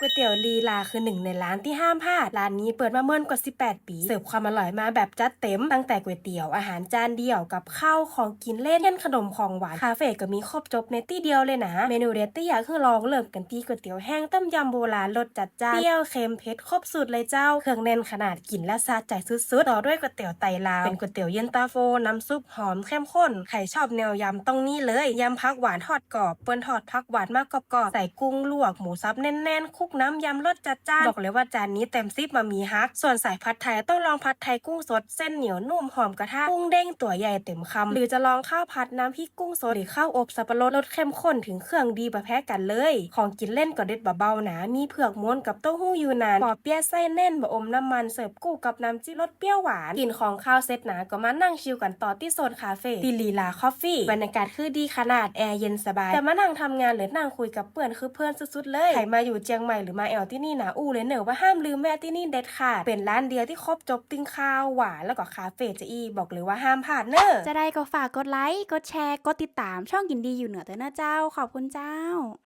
ก๋วยเตี๋ยวลีลาคือหนึ่งในร้านที่ห้ามพลาด ร้านนี้เปิดมาเมื่อกว่า 18 ปี เสิร์ฟความอร่อยมาแบบจัดเต็ม ตั้งแต่ก๋วยเตี๋ยวอาหารจานเดียวกับข้าวของกินเล่นเช่นขนมของหวาน คาเฟ่ก็มีครบจบในที่เดียวเลยนะ เมนูเด็ดที่อยากคือลองเริ่มกันที่ก๋วยเตี๋ยวแห้งต้มยำโบราณรสจัดจ้านเปรี้ยวเค็มเผ็ดครบสูตรเลยเจ้า เครื่องแน่นขนาดกินและซาใจสุดๆ ต่อด้วยก๋วยเตี๋ยวไตลาวเป็นก๋วยเตี๋ยวเย็นตาโฟ น้ำซุปหอมเข้มข้น ใครชอบแนวยำต้องนี่เลยยำพักหวานทอดกรอบเปิ้นทอดพักหวานมากกรอบๆใส่กุ้งลวกหมูสับแน่นๆคุกน้ำยำรสจัดจ้านบอกเลยว่าจานนี้เต็มซิปมามีฮัก ส่วนสายผัดไทยต้องลองผัดไทยกุ้งสดเส้นเหนียวนุ่มหอมกระทะกุ้งเด้งตัวใหญ่เต็มคำหรือจะลองข้าวผัดน้ำพริกกุ้งสดหรือข้าวอบสับปะรดรสเข้มข้นถึงเครื่องดีประแพ้กันเลย ของกินเล่นก็เด็ดเบาๆนะมีเผือกม้วนกับเต้าหู้ยูนานปอเปี๊ยะไส้แน่นบะอมน้ำมันเสิร์ฟกู้กับน้ำจิ้มรสเปรี้ยวหวานกินของข้าวเซตหนาก็มานั่งชิลกันต่อที่โซนคาเฟ่ที่ลีลาคอฟฟี่บรรยากาศคือดีขนาดแอร์เย็นสบายแต่มานั่งทำงานหรือนั่งคุยกับเพื่อนคือเพื่อนสุดๆเลยใครมาอยู่เจียงใหม่หรือมาแอลที่นี่นะอู้เลยเนอะว่าห้ามลืมแม่ที่นี่เด็ดขาดเป็นร้านเดียวที่ครบจบติ้งข้าวหวานแล้วก็คาเฟ่จะอีบอกเลยว่าห้ามพลาดเนอะจะได้ก็ฝากกดไลค์กดแชร์กดติดตามช่องกินดีอยู่เหนือเตอนะเจ้าขอบคุณเจ้า